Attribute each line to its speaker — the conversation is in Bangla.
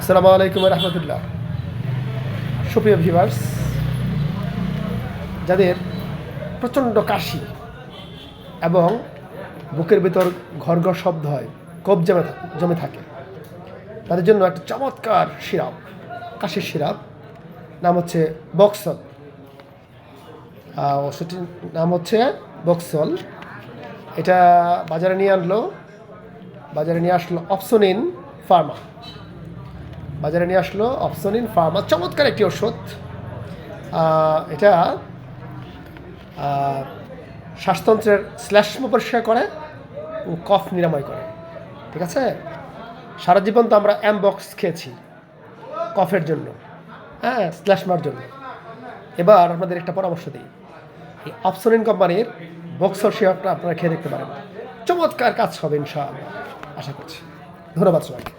Speaker 1: আসসালামু আলাইকুম রহমতুল্লাহ। সুপ্রিয় ভিভার্স যাদের প্রচণ্ড কাশি এবং বুকের ভিতর ঘর ঘর শব্দ হয় কব জমে জমে থাকে, তাদের জন্য একটা চমৎকার সিরাপ, কাশির সিরাপ, নাম হচ্ছে বক্সল। ওষুধটির নাম হচ্ছে বক্সল। এটা বাজারে নিয়ে আনলো, বাজারে নিয়ে আসলো অপসনিন ফার্মা। বাজারে নিয়ে আসলো অপসনিন ফার্মা। চমৎকার একটি ওষুধ এটা শ্বাসতন্ত্রের শ্লেষ্ম পরিষ্কার করে ও কফ নিরাময় করে। ঠিক আছে? সারা জীবন তো আমরা অ্যামবক্স খেয়েছি কফের জন্য। হ্যাঁ শ্লেষ্মার জন্য। এবার আপনাদের একটা পরামর্শ দিই। এই অপসনিন কোম্পানির বক্সর শেয়ারটা আপনারা খেয়ে দেখতে পারেন। চমৎকার কাজ হবে ইনশাআল্লাহ। আশা করছি। ধন্যবাদ সবাইকে।